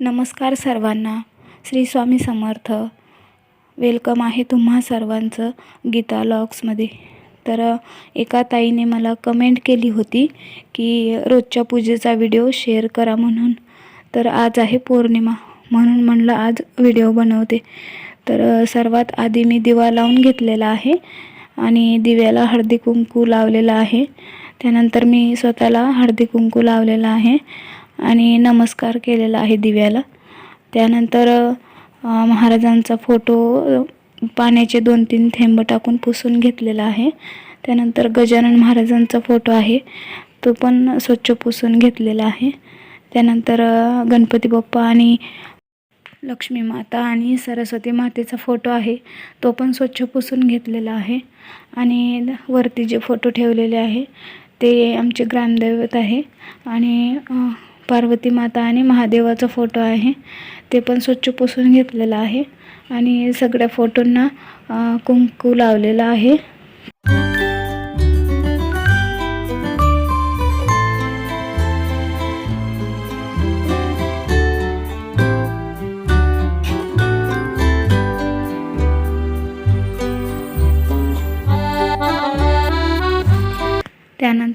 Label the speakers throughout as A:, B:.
A: नमस्कार सर्वांना. श्री स्वामी समर्थ. वेलकम आहे तुम्हा सर्वांचं गीता लॉक्समध्ये. तर एका ताईने मला कमेंट केली होती की रोजच्या पूजेचा व्हिडिओ शेअर करा म्हणून. तर आज आहे पौर्णिमा म्हणून म्हणलं आज व्हिडिओ बनवते. तर सर्वात आधी मी दिवा लावून घेतलेला आहे आणि दिव्याला हळदी कुंकू लावलेला आहे. त्यानंतर मी स्वतःला हळदी कुंकू लावलेला आहे. आणि नमस्कार केलेला आहे दिव्याला. त्यानंतर महाराजांचा फोटो पाण्याचे दोन तीन थेंब टाकून पुसून घेतलेला आहे. त्यानंतर गजानन महाराजांचा फोटो आहे. तो पण स्वच्छ पुसून घेतलेला आहे. त्यानंतर गणपती बाप्पा आणि लक्ष्मी माता आणि सरस्वती मातेचा फोटो आहे. तो पण स्वच्छ पुसून घेतलेला आहे. आणि वरती जे फोटो ठेवलेले आहे ते आमचे ग्रामदैवत आहे. आणि पार्वती माता आणि महादेवाचा फोटो आहे. ते पण स्वच्छ पुसून घेतलेलं आहे. आणि सगळ्या फोटोंना अ, कुंकू लावलेला आहे.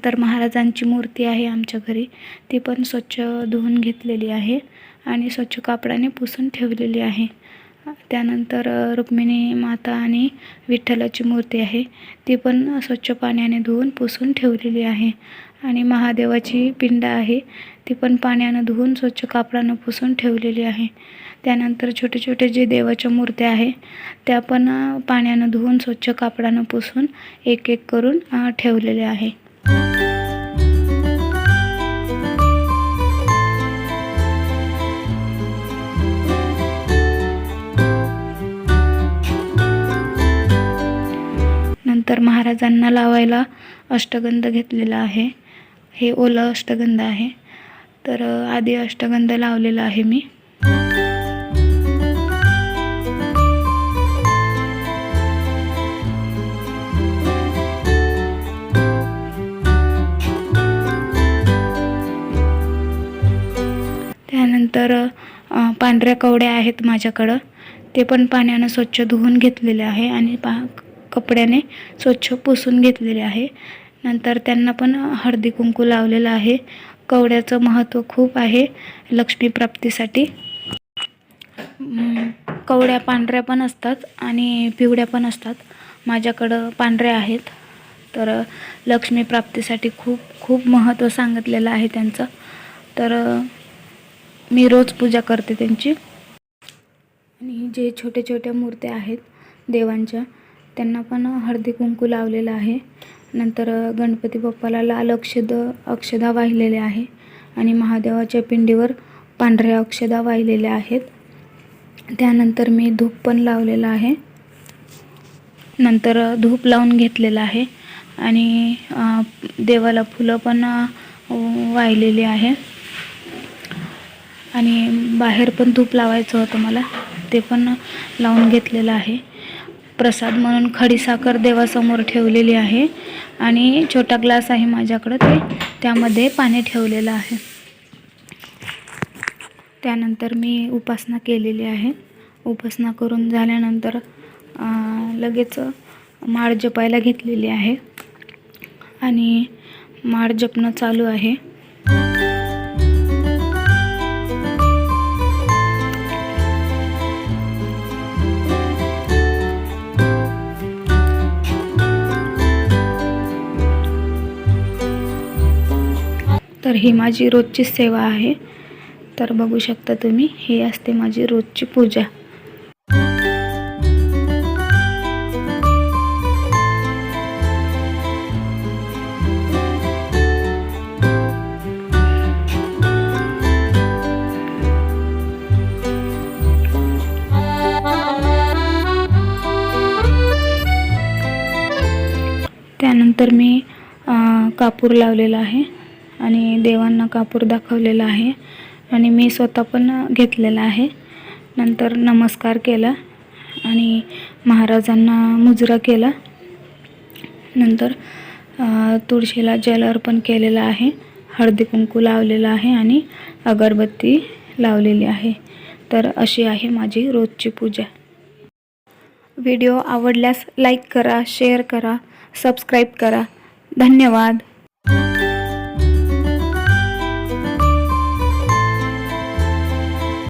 A: तर महाराजांची मूर्ती आहे आमच्या घरी. ती पण स्वच्छ धुवून घेतलेली आहे आणि स्वच्छ कापडाने पुसून ठेवलेली आहे. त्यानंतर रुक्मिणी माता आणि विठ्ठलाची मूर्ती आहे. ती पण स्वच्छ पाण्याने धुवून पुसून ठेवलेली आहे. आणि महादेवाची पिंड आहे. ती पण पाण्यानं धुवून स्वच्छ कापडानं पुसून ठेवलेली आहे. त्यानंतर छोटे छोटे जे देवाच्या मूर्त्या आहे त्या पण पाण्यानं धुवून स्वच्छ कापडानं पुसून एक एक करून ठेवलेले आहे. तर महाराजांना लावायला अष्टगंध घेतलेला आहे. हे ओलं अष्टगंध आहे. तर आधी अष्टगंध लावलेला आहे मी. त्यानंतर पांढऱ्या कवड्या आहेत माझ्याकडं. ते पण पाण्यानं स्वच्छ धुवून घेतलेले आहे आणि पा कपड्याने स्वच्छ पुसून घेतलेले आहे. नंतर त्यांना पण हळदी कुंकू लावलेलं आहे. कवड्याचं महत्त्व खूप आहे लक्ष्मी प्राप्तीसाठी. कवड्या पांढऱ्या पण असतात आणि पिवळ्या पण असतात. माझ्याकडं पांढऱ्या आहेत. तर लक्ष्मीप्राप्तीसाठी लक्ष्मी प्राप्तीसाठी खूप खूप महत्त्व सांगितलेलं आहे त्यांचं. तर मी रोज पूजा करते त्यांची. आणि जे छोटे छोट्या मूर्त्या आहेत देवांच्या त्यांना पण हळदी कुंकू लावलेलं आहे. नंतर गणपती बाप्पाला लाल अक्षद अक्षदा वाहिलेल्या आहे आणि महादेवाच्या पिंडीवर पांढऱ्या अक्षदा वाहिलेल्या आहेत. त्यानंतर मी धूप पण लावलेला आहे. नंतर धूप लावून घेतलेलं आहे आणि देवाला फुलं पण वाहिलेली आहे. आणि बाहेर पण धूप लावायचं होतं मला ते पण लावून घेतलेलं आहे. प्रसाद म्हणून खडीसाखर देवासमोर ठेवलेली आहे. आणि छोटा ग्लास आहे माझ्याकडं ते त्यामध्ये पाणी ठेवलेलं आहे. त्यानंतर मी उपासना केलेली आहे. उपासना करून झाल्यानंतर लगेच माळ जपायला घेतलेली आहे. आणि माळ जपणं चालू आहे. तर ही माझी रोजची सेवा आहे. तर बघू शकता तुम्ही ही असते माझी रोजची पूजा. त्यानंतर मी कापूर लावलेला आहे. आणि देवांना कापूर दाखवलेला आहे. आणि मी स्वतः पण घेतलेला आहे. नंतर नमस्कार केला आणि महाराजांना मुजरा केला. नंतर तुळशीला जल अर्पण केलेलं आहे. हळदी कुंकू लावलेलं आहे आणि अगरबत्ती लावलेली आहे. तर अशी आहे माझी रोजची पूजा. व्हिडिओ आवडल्यास लाईक करा शेअर करा सबस्क्राईब करा. धन्यवाद.